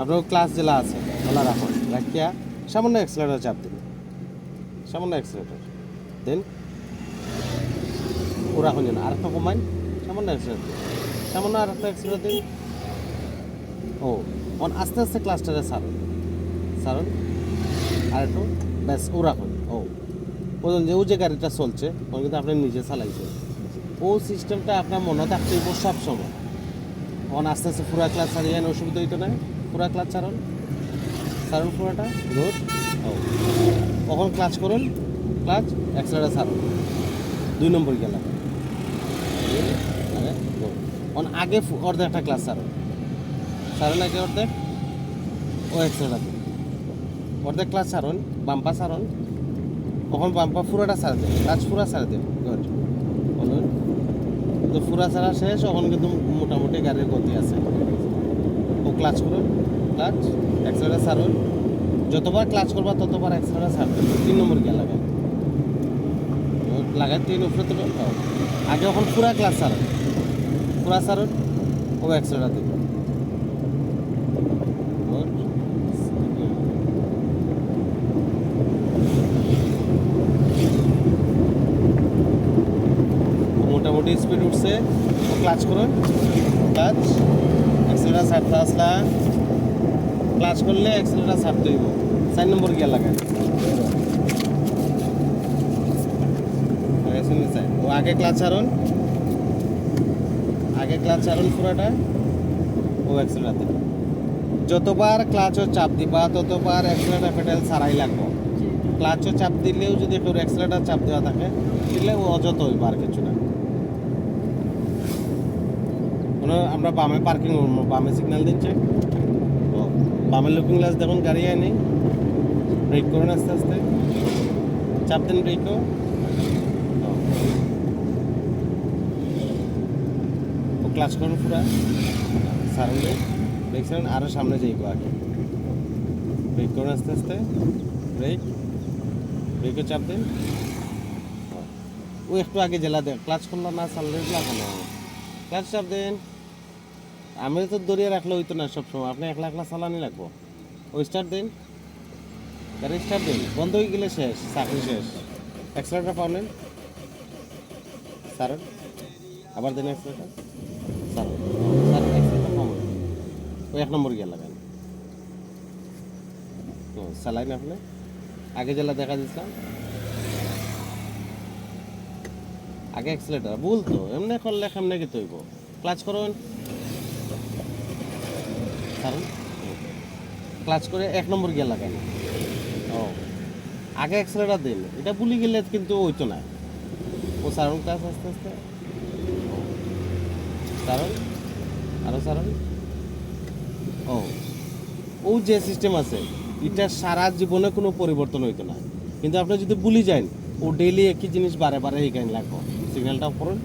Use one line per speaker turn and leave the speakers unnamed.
আপনার ক্লাস জেলা আছে ওলা রাখুন রাখিয়া, সামান্য এক্সেলেটার চাপ দিন। সামান্য এক্সেলেটার দেন ও রাখুন যেন আরেকটা কমাইন সামান্য এক্সেলেটার সামান্য আর একটা এক্সেলেটার দিন। ও অন আস্তে আস্তে ক্লাসটারে সারুন সারুন আর একটু ব্যাস ও রাখুন ও বলুন যে ও যে গাড়িটা চলছে ওখানে কিন্তু আপনি নিজে চালাইছেন। ও সিস্টেমটা আপনার মনে থাকতে হইব সব সময় অন আস্তে আস্তে পুরা ক্লাস ছাড়িয়ে অসুবিধা হইতো না। পুরা ক্লাস ছাড়ুন ছাড়ুন পুরাটা রোড কখন ক্লাচ করুন? ক্লাচ এক্সট্রাটা ছাড়ুন দুই নম্বর গেলাম। অন আগে অর্ধেকটা ক্লাস ছাড়ুন ছাড়ুন আগে অর্ধেক, ও এক্সট্রাটা দিন অর্ধেক ক্লাস ছাড়ুন বাম্পা ছাড়ুন কখন বাম্পা পুরাটা ছাড় দেন ক্লাচ পুরা ছাড় দেন গুড তো পুরা ছাড়া শেষ তখন কিন্তু মোটামুটি গাড়ির গতি আছে। ক্লাচ করুন, ক্লাচ এক্সট্রাটা ছাড়ুন। যতবার ক্লাচ করবা, ততবার এক্সট্রাটা ছাড়বেন তিন নম্বর গিয়ে লাগাই লাগাই তিন উপরে তো আগে এখন পুরা ক্লাস ছাড়ুন, পুরা ছাড়ুন, ও এক্সট্রাটা দিন মোটামুটি স্পিড উঠছে। ক্লাচ করুন, ক্লাচ। এক্সেলটা ছাড়তে আসলা ক্লাচ করলে এক্সেলটা ছাড়তে হইব। চার নম্বর নি চাই? ও আগে ক্লাচ ছাড়ুন। আগে ক্লাচ ছাড়ুন পুরোটা। ও এক্সেলটা দিন যতবার ক্লাচও চাপ দিবা, ততবার এক্সেলেটার পেডাল ছাড়াই লাগবে। ক্লাচও চাপ দিলেও যদি একটু এক্সেলেটার চাপ দেওয়া থাকে, দিলে ও অযথ হইব আর কিছু না আমরা বামে পার্কিং বামে সিগন্যাল দিচ্ছে। ও বামে লুকিং গ্লাস দেখুন, গাড়ি আয়নি ব্রেক করুন আস্তে আস্তে। চাপ দেন ব্রেকও ও। ক্লাচ করুন পুরা। সারলে দেখছেন আরও সামনে যাইব আগে। ব্রেক করুন আস্তে আস্তে। ব্রেক ব্রেকে চাপ দিন। ও। একটু আগে জেলা দেন। ক্লাচ করল না, সারলে ক্লাচ চাপ দেন। আমি তো দড়িয়ে রাখলে হইতো না সবসময়। আপনি একলা একলা চালানি লাগবো। ওই স্টার্ট দিন। গাড়ি স্টার্ট দিন। বন্ধ হয়ে গেলে শেষ, চাকরি শেষ। এক্সট্রাটা পাবেন স্যার, আবার দিন এক্সট্রাটা স্যার স্যার এক্সট্রাটা পাবেন ওই এক নম্বর গিয়ে লাগান। ও চালাইন আপনি আগে জেলা দেখা দিচ্ছিলাম আগে এক্সেলেটার ভুল তো। এমনি করলে কেমনে কি তৈব? ক্লাচ করুন কারণ? ক্লাচ করে এক নম্বর গিয়ে লাগান ও। আগে এক্সেলেটার দিন। এটা ভুলে গেলে কিন্তু হইতো না। ও সারণ ক্লাস আস্তে আস্তে। সারণ? আরও সারণ? ও। ও যে সিস্টেম আছে এটা সারা জীবনে কোনো পরিবর্তন হইতো না। কিন্তু আপনি যদি ভুলে যান ও ডেইলি একই জিনিস বারে বারে এই গান লাগবো। সিগন্যালটা করুন